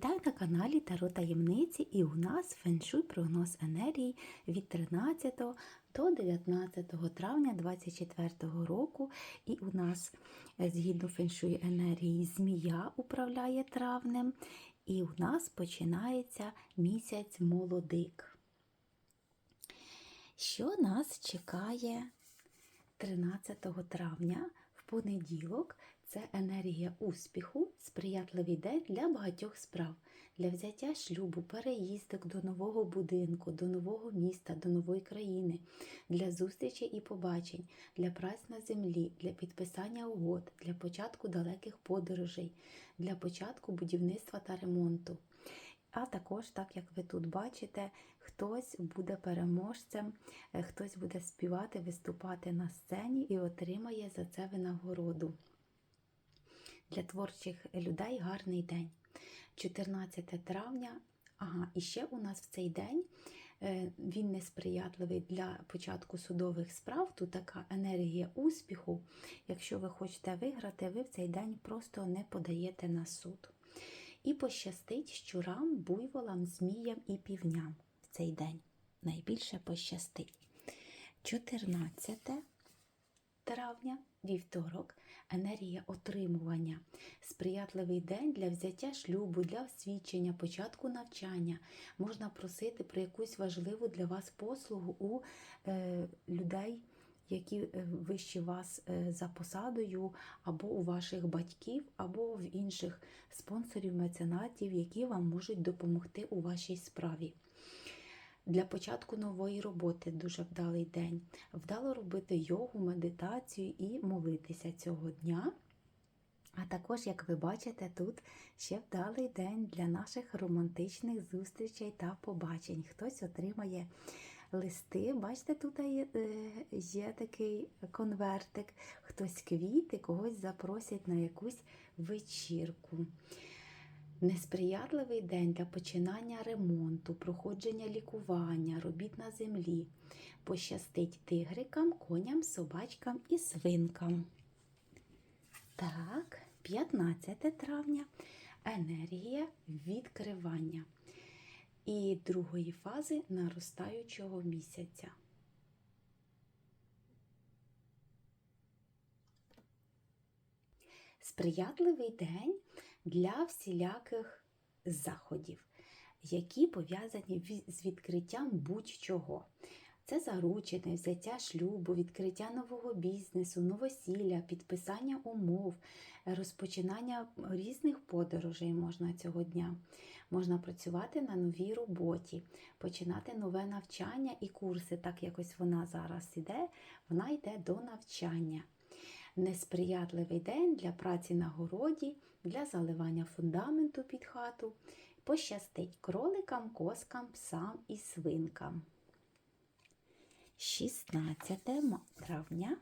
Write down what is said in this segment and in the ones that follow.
Вітаю на каналі Таро Таємниці і у нас феншуй прогноз енергії від 13 до 19 травня 2024 року. І у нас е, згідно феншуй енергії змія управляє травнем. І у нас починається місяць молодик. Що нас чекає 13 травня в понеділок? Це енергія успіху, сприятливий день для багатьох справ, для взяття шлюбу, переїздок до нового будинку, до нового міста, до нової країни, для зустрічей і побачень, для праць на землі, для підписання угод, для початку далеких подорожей, для початку будівництва та ремонту. А також, так як ви тут бачите, хтось буде переможцем, е, хтось буде співати, виступати на сцені і отримає за це винагороду. Для творчих людей гарний день. 14 травня. Ага, і ще у нас в цей день е, він несприятливий для початку судових справ. Тут така енергія успіху. Якщо ви хочете виграти, ви в цей день просто не подаєте на суд. І пощастить щурам, буйволам, зміям і півням в цей день. Найбільше пощастить. 14 травня, вівторок, енергія отримування, сприятливий день для взяття шлюбу, для освідчення, початку навчання. Можна просити про якусь важливу для вас послугу у е, людей, які е, вищі вас е, за посадою, або у ваших батьків, або в інших спонсорів, меценатів, які вам можуть допомогти у вашій справі. Для початку нової роботи дуже вдалий день. Вдало робити йогу, медитацію і молитися цього дня. А також, як ви бачите, тут ще вдалий день для наших романтичних зустрічей та побачень. Хтось отримає листи. Бачите, тут є, е, є такий конвертик, хтось квіти, когось запросять на якусь вечірку. Несприятливий день для починання ремонту, проходження лікування, робіт на землі. Пощастить тигрикам, коням, собачкам і свинкам. Так, 15 травня енергія відкривання і другої фази наростаючого місяця. Сприятливий день для всіляких заходів, які пов'язані з відкриттям будь-чого. Це заручене, взяття шлюбу, відкриття нового бізнесу, новосілля, підписання умов, розпочинання різних подорожей можна цього дня. Можна працювати на новій роботі, починати нове навчання і курси, так якось вона зараз іде, вона йде до навчання. Несприятливий день для праці на городі, для заливання фундаменту під хату. Пощастить кроликам, коскам, псам і свинкам. 16 травня.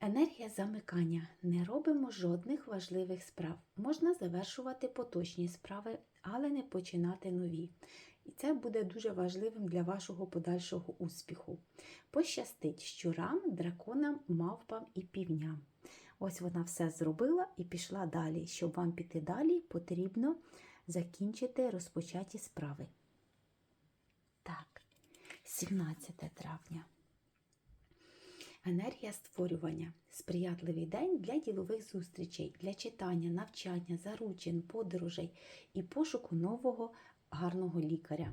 Енергія замикання. Не робимо жодних важливих справ. Можна завершувати поточні справи, але не починати нові. І це буде дуже важливим для вашого подальшого успіху. Пощастить щурам, драконам, мавпам і півням. Ось вона все зробила і пішла далі. Щоб вам піти далі, потрібно закінчити розпочаті справи. Так, 17 травня. Енергія створювання. Сприятливий день для ділових зустрічей, для читання, навчання, заручин, подорожей і пошуку нового гарного лікаря.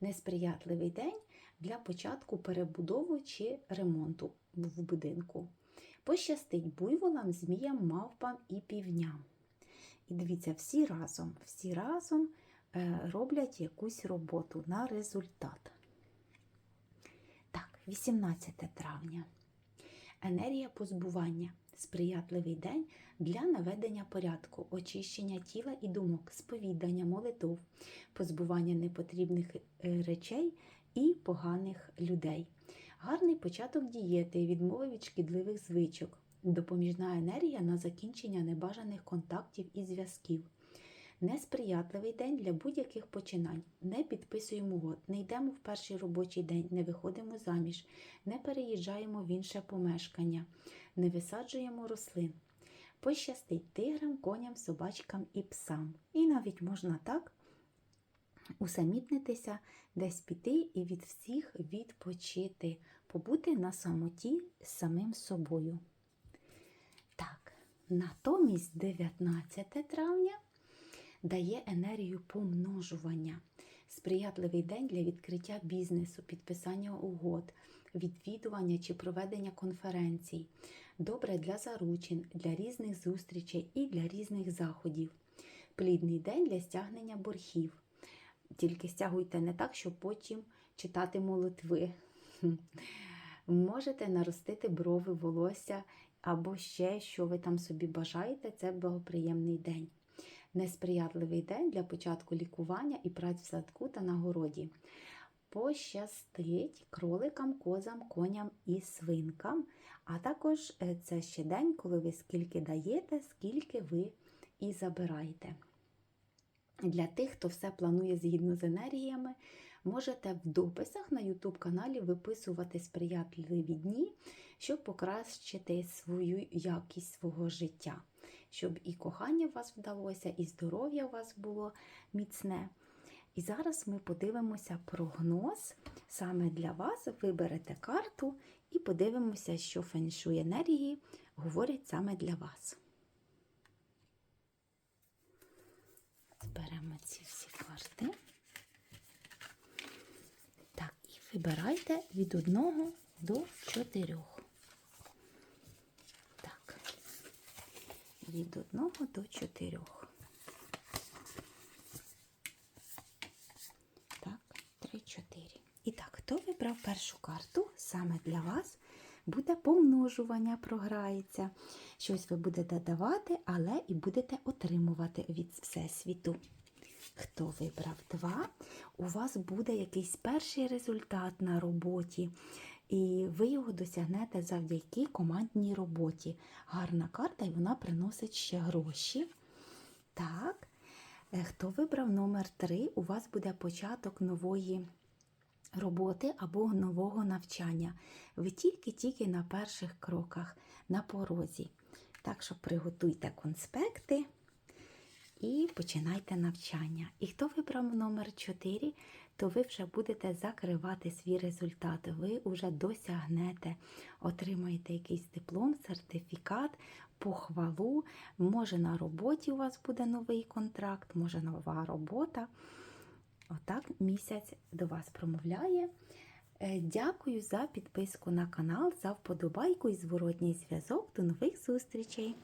Несприятливий день для початку перебудови чи ремонту в будинку. Пощастить буйволам, зміям, мавпам і півням. І дивіться, всі разом, всі разом е, роблять якусь роботу на результат. Так, 18 травня. Енергія позбування. Сприятливий день для наведення порядку, очищення тіла і думок, сповідання, молитов, позбування непотрібних е, речей і поганих людей. Гарний початок дієти, відмови від шкідливих звичок, допоміжна енергія на закінчення небажаних контактів і зв'язків. Несприятливий день для будь-яких починань. Не підписуємо угод, не йдемо в перший робочий день, не виходимо заміж, не переїжджаємо в інше помешкання, не висаджуємо рослин. Пощастить тиграм, коням, собачкам і псам. І навіть можна так усамітнитися, десь піти і від всіх відпочити, побути на самоті з самим собою. Так, натомість 19 травня дає енергію помножування, сприятливий день для відкриття бізнесу, підписання угод, відвідування чи проведення конференцій, добре для заручин, для різних зустрічей і для різних заходів. Плідний день для стягнення боргів. Тільки стягуйте не так, щоб потім читати молитви. Можете наростити брови, волосся або ще, що ви там собі бажаєте, це благоприємний день. Несприятливий день для початку лікування і праць в садку та на городі. Пощастить кроликам, козам, коням і свинкам. А також е, це ще день, коли ви скільки даєте, скільки ви і забираєте. Для тих, хто все планує згідно з енергіями, можете в дописах на YouTube каналі виписувати сприятливі дні, щоб покращити свою якість свого життя, щоб і кохання у вас вдалося, і здоров'я у вас було міцне. І зараз ми подивимося прогноз саме для вас. Виберете карту і подивимося, що феншуй енергії говорять саме для вас. Зберемо ці всі карти. Так, і вибирайте від 1 до 4. Так, від 1 до 4. Так, 3, 4. І так, хто вибрав першу карту саме для вас? Буде помножування, програється. Щось ви будете давати, але і будете отримувати від Всесвіту. Хто вибрав два, у вас буде якийсь перший результат на роботі, і ви його досягнете завдяки командній роботі. Гарна карта, і вона приносить ще гроші. Так, Е, хто вибрав номер 3, у вас буде початок нової роботи або нового навчання. Ви тільки-тільки на перших кроках, на порозі. Так що приготуйте конспекти і починайте навчання. І хто вибрав номер 4, то ви вже будете закривати свій результат. Ви вже досягнете, отримаєте якийсь диплом, сертифікат, похвалу. Може на роботі у вас буде новий контракт, може нова робота. Отак місяць до вас промовляє. Е, Дякую за підписку на канал, за вподобайку і зворотній зв'язок. До нових зустрічей!